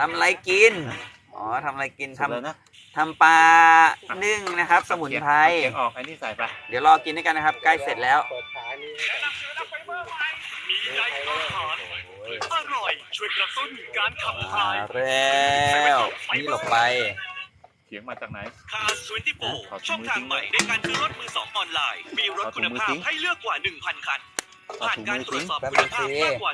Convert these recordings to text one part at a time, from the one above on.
ทำอะไรกิน อ๋อทำอะไรกินสุดเลยทำนะทำปลานึ่งนะครับ สมุนไพรเอาเคียงออกไอ้นี่ใส่ไป เดี๋ยวรอกินด้วยกันนะครับ ใกล้เสร็จแล้วเปิดขานี่มีไดอาหารอร่อย ช่วยกระตุ้นการขับมาถ่ายแล้วนี่หลบไปเขียงมาจากไหน คาส24ช่องทางใหม่ในการซื้อรถมือสองออนไลน์ มีรถคุณภาพให้เลือกกว่า 1,000 คันเอา ผ่านถุงการมือตรวทิ้จงสอบคุณภาพมากกว่า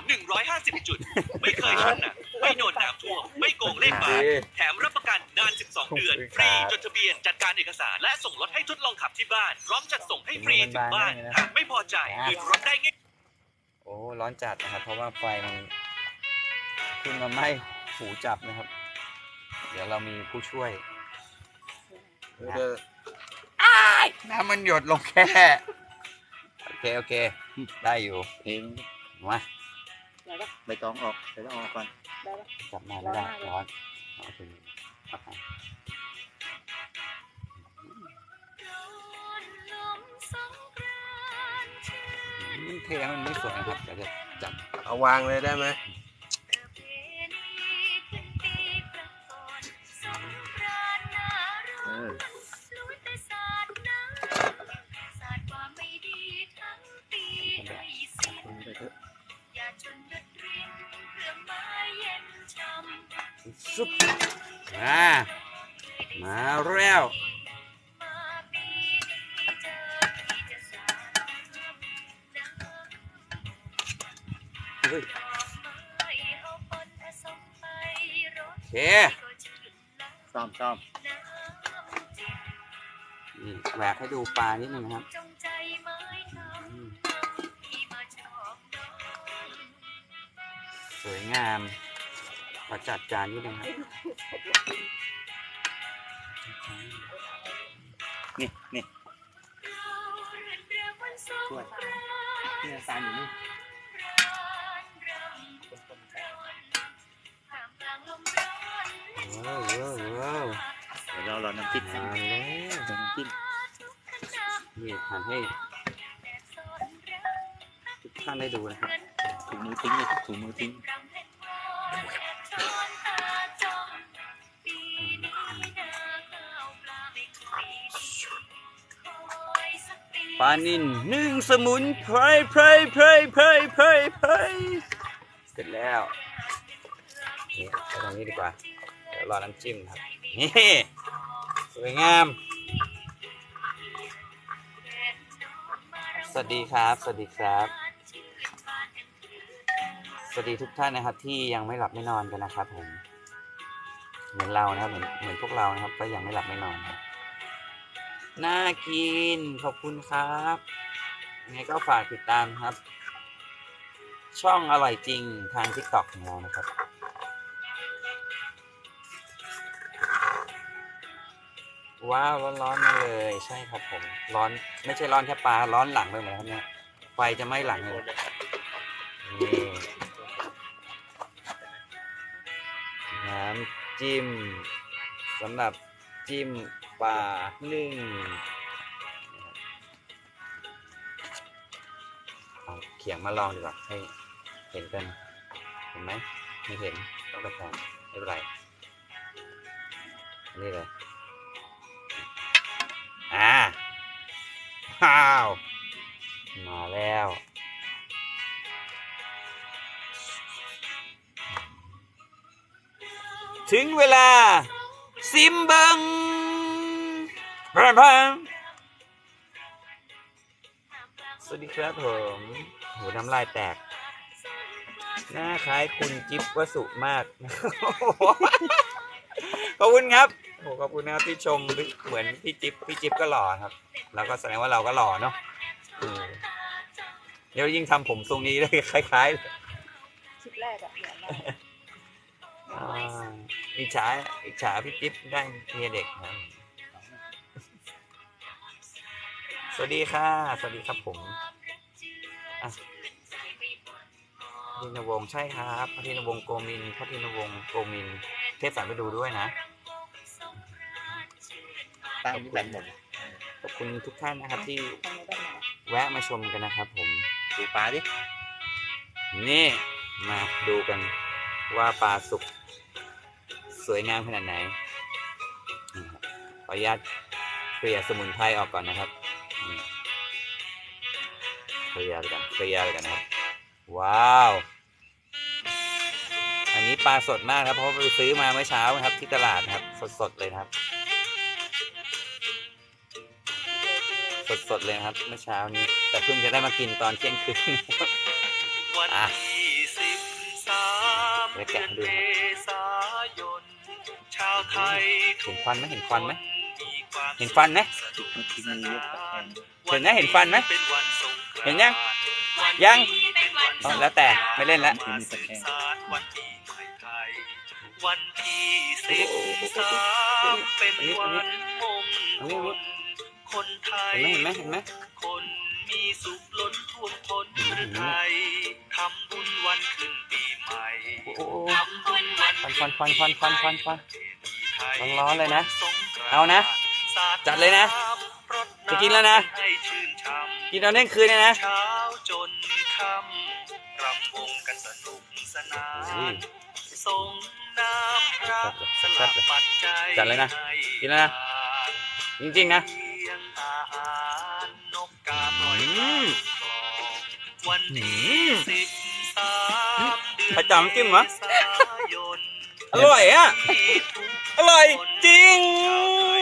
150 จุด ไม่เคยชนหนักไม่โดนน้ำท่วม ไม่โกงเลขบาทแถมรับประกันนาน 12 เดือน ฟรีจดทะเบียนจัดการเอกสาร และส่งรถให้ทดลองขับที่บ้าน พร้อมจัดส่งให้ฟรีถึงบ้าน หากไม่พอใจคืนรถได้ง่ายโอ้ ร้อนจัดนะครับ เพราะว่าไฟมันขึ้นมาไหม้หูจับนะครับ เดี๋ยวเรามีผู้ช่วยเดี๋ยวน้ำมันหยดลงแค่โอ เคโอเค ได้อยู่เพลงมาใบตองออกใบตองออกก่อนจับมาไม่ได้ร้อนเอาถึงเอาไปอืมเทมันไม่สวยนะครับเดี๋ยวจะจับเอาวางเลยได้ไหมเออ ซุปอ่ามาแล้วเฮ้ยโอเคซ่อมซ่อมนี่แหวกให้ดูปลานิดนึงนะครับอืมสวยงาม ประจัดจานนิดนึงครับนี่นี่ช่วยนี่ตาลอยู่นี่ว้าวว้าวว้าวเดี๋ยวเรารอน้ำจิ้มมานะแล้วรอน้ำจิ้มนี่ทานให้ทุกท่านได้ดูนะครับถุงมือทิ้งเลยถุงมือทิ้ง ปลานินหนึ่งสมุนไพรไพรไพรไพรไพรไพรเสร็จแล้วนี่ไปตรงนี้ดีกว่า เดี๋ยวรอน้ำจิ้มครับ นี่สวยงาม สวัสดีครับ สวัสดีครับ สวัสดีทุกท่านนะครับ ที่ยังไม่หลับไม่นอนกันนะครับผม เหมือนเรานะครับ เหมือนเหมือนพวกเรานะครับ ก็ยังไม่หลับไม่นอนครับ น่ากิน ขอบคุณครับยังไงก็ฝากติดตามครับ ช่องอร่อยจริงทาง TikTok ของเรานะครับ ว้าว ร้อนๆมาเลย ใช่ครับผม ร้อนไม่ใช่ร้อนแค่ปลา ร้อนหลังไปหมดแล้วครับเนี่ยไฟจะไหม้หลังเลยนี่น้ำจิ้มสำหรับจิ้ม ปลานึ่งเอาเขียงมาลองดีกว่าให้เห็นกัน เห็นไหมไม่เห็นต้องกระจายไม่เป็นไรนี่เลยอ่าว้าว มาแล้วถึงเวลา ซิมเบิง พรันพันสวัสดีครับผมโหน้ำลายแตก หน้าคล้ายคุณจิ๊บวสุมาก ขอบคุณครับโอ้ขอบคุณนะครับที่ชมเหมือนพี่จิ๊บพี่จิ๊บก็หล่อครับ แล้วก็แสดงว่าเราก็หล่อเนาะอืมเดี๋ยวยิ่งทำผมทรงนี้เลยคล้ายๆเลยชุดแรกอะเหมือนมากอ่าอิจฉาอิจฉาพี่จิ๊บได้เมียเด็กนะ สวัสดีค่ะ สวัสดีครับผมอะพัทินวงศ์ใช่ครับพัทินวงศ์โกมินพัทินวงศ์โกมิน เทพสารไปดูด้วยนะตั้งนี่แบนหมดขอบคุณทุกท่านนะครับที่ทางนี้ได้ไหมแวะมาชมกันนะครับผม ดูปลาดิ นี่มาดูกันว่าปลาสุกสวยงามขนาดไหนนี่ครับขออนุญาตเคลียร์สมุนไพรออกก่อนนะครับนี่ เคลียร์เลยกันเคลียร์เลยกันนะครับ ว้าว อันนี้ปลาสดมากครับ เพราะว่าไปซื้อมาเมื่อเช้านะครับ ที่ตลาดนะครับ สดๆเลยนะครับ สดๆเลยนะครับเมื่อเช้านี้ แต่เพิ่งจะได้มากินตอนเที่ยงคืนวันอะที่สิบสามเดี๋ยวเดืแกะอนให้ดูเมครับษายนชาวไทยเห็นฟันไหมเห็นฟันไหมมีความเห็นฟันไหมจุดทิ้งมือตะแคงเห็นไหมเห็นฟันไหม เห็นยัง ยังอ๋อแล้วแต่ไม่เล่นแล้วมาสืบสานวันปีใหม่ไทยวันที่สิบสามเป็นวันมงคลคนไทยเห็นไหมเห็นไหมคนมีสุขล้นท่วมท้นเห็นไหมไทยทำบุญวันขึ้นปีใหม่ทำบุญวันควันควันควันควันควันควันไทยร้อนเลยนะ เอานะ จัดเลยนะ จะกินแล้วนะ กินเอาเที่ยงคืนเนี่ยนะ เช้าจนค่ำรำวงกันสนุกสนาอุ้ยนส่งน้ำรักสแซ่ลับบเลยปัจจัยจัดเลยนะให้กินแล้วนะ จริงๆนะเสียงอาหารนกกาปล่อยอืมคลองวันที่อืมสิบสามเดือนพระเจ้าน้ำจิ้มเหรอเษายนอร่อยอะที่ทุกอร่อยจริงชาว